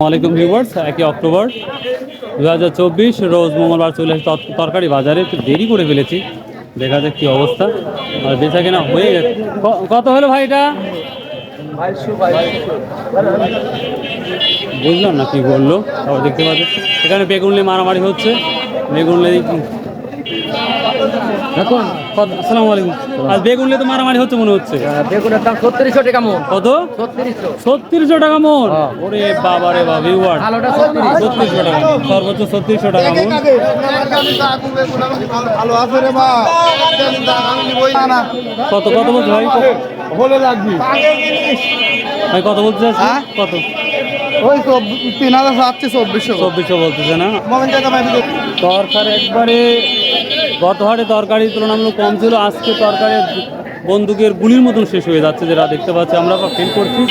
আসসালামাইকুম ভিউয়ার্স, একই অক্টোবর। দু হাজার চব্বিশ, রোজ মঙ্গলবার চলে এসে তর- তরকারি বাজারে। একটু দেরি করে ফেলেছি। দেখা যাক কী অবস্থা। আর বেচা কেনা হয়ে গেছে। কত হলো ভাই এটা বুঝলাম না কি বলল। তারপর দেখতে পাচ্ছি। এখানে বেগুন নিয়ে মারামারি হচ্ছে। বেগুন নিয়ে এখন আসসালামু আলাইকুম। আর বেগুন নিয়ে তো মারামারি হচ্ছে মনে হচ্ছে। বেগুনের দাম ছত্রিশশো টাকা মন কত? ছত্রিশশো। ছত্রিশশো টাকা মন হ্যাঁ। ওরে বাবা রে বাবা ভিউয়ার ছত্রিশশো টাকা সর্বোচ্চ ছত্রিশশো টাকা মন ভালো আছে রে মা আমি নিবই না কত? কত বলছো ভাই? হলে লাগবি ভাই কত বলতে হ্যাঁ? কত? ওই তো তিন হাজার যাচ্ছে চব্বিশশো। চব্বিশশো বলতেছে না? তরকারি একবারে গত হাটে তরকারি তুলনামূলক কম ছিল আজকে তরকারি বন্দুকের গুলির মতন শেষ হয়ে যাচ্ছে যেটা দেখতে পাচ্ছি আমরা ফিল করছি।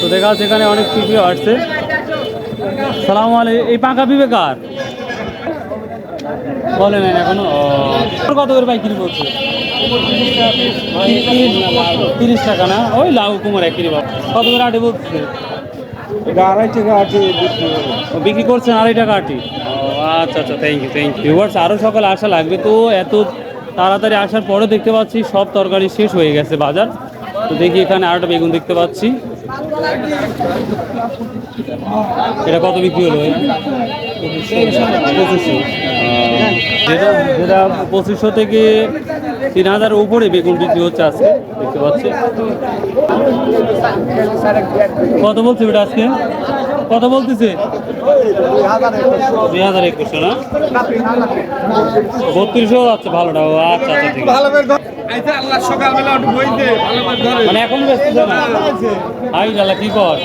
তো দেখা যাচ্ছে এখানে অনেক পিপিও আসছে। সালাম আলাইকুম এই পাকা বিবেকার। বলে না এখনও? কত করে পাইকারি বলছে? তিরিশ টাকা না? ওই লাউ কুমার একই কত করে আটে বলছে? আড়াই টাকা ও, বিক্রি করছেন আড়াই টাকা আটি? ও আচ্ছা আচ্ছা thank you thank you viewers আরও সকাল আসা লাগবে তো এত তাড়াতাড়ি আসার পরে দেখতে পাচ্ছি সব তরকারি শেষ হয়ে গেছে বাজার। তো দেখি এখানে আরেকটা বেগুন দেখতে পাচ্ছি। এটা কত বিক্রি হলো পঁচিশশো। যেটা যেটা পঁচিশশো থেকে তিন হাজার উপরে বেগুন বিক্রি হচ্ছে আজকে, দেখতে পাচ্ছি। কত বলছে ওটা আজকে? কত বলতেছে? দুই হাজার একুশশো না? বত্রিশশো আছে ভালোটা। আচ্ছা আচ্ছা ঠিক আছে। মানে এখন না? আই ডালা কি কর?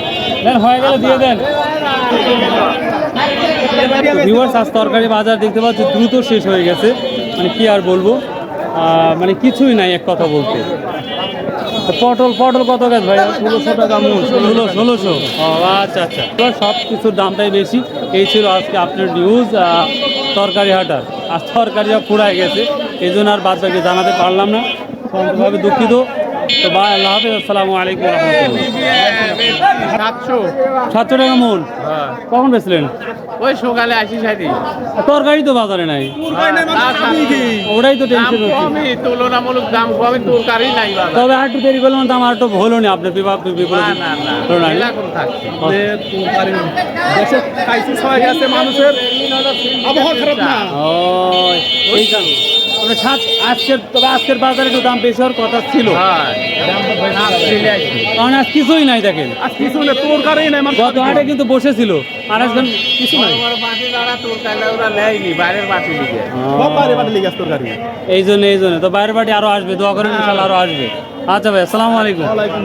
দেন হয়ে গেলে দিয়ে দেন। ভিউয়ার্স আজ তরকারি বাজার দেখতে পাচ্ছি দ্রুত শেষ হয়ে গেছে। মানে কি আর বলব? মানে কিছুই নাই এক কথা বলতে। পটল পটল কত গাছ ভাই? ষোলোশো টাকা মূল ষোলো ষোলোশো। ও আচ্ছা আচ্ছা। তো সব কিছুর দামটাই বেশি। এই ছিল আজকে আপনার নিউজ তরকারি হাটার। আর তরকারিও পুরাই গেছে। এই জন্য আর বাদ বাকি জানাতে পারলাম না। সম্পূর্ণভাবে দুঃখিত। তো বা আল্লাহ হাফিজ আসসালামু আলাইকুম রহমতুল্লাহ। সাতশো। সাতশো টাকা মূল? কখন বেচলেন? ওই সকালে আসি সাথে তরকারি তো বাজারে নাই। ওটাই তো টেনশন হচ্ছে। তুলনামূলক দাম কমই তরকারি নাই বাবা তবে আর একটু দেরি করলাম দাম আর একটু হলো না আপনার বিবাহ বিপরীত না না না। না। এরকম দেশে ক্রাইসিস হয়ে গেছে মানুষের। আবহাওয়া খারাপ না। ও এই কারণে মানে সাত আজকের তবে আজকের বাজারে একটু দাম বেশি হওয়ার কথা ছিল। হ্যাঁ। কারণ আজ কিছুই নাই দেখেন। আজ কিছু নেই তরকারি নাই গত হাটে কিন্তু বসেছিল আর আজকাল কিছু নাই। তরকারি এই জন্য এই জন্য। তো বাইরের বাড়ি আরও আসবে দোয়া করেন আরও আসবে। আচ্ছা ভাই আসসালামু আলাইকুম। ওয়ালাইকুম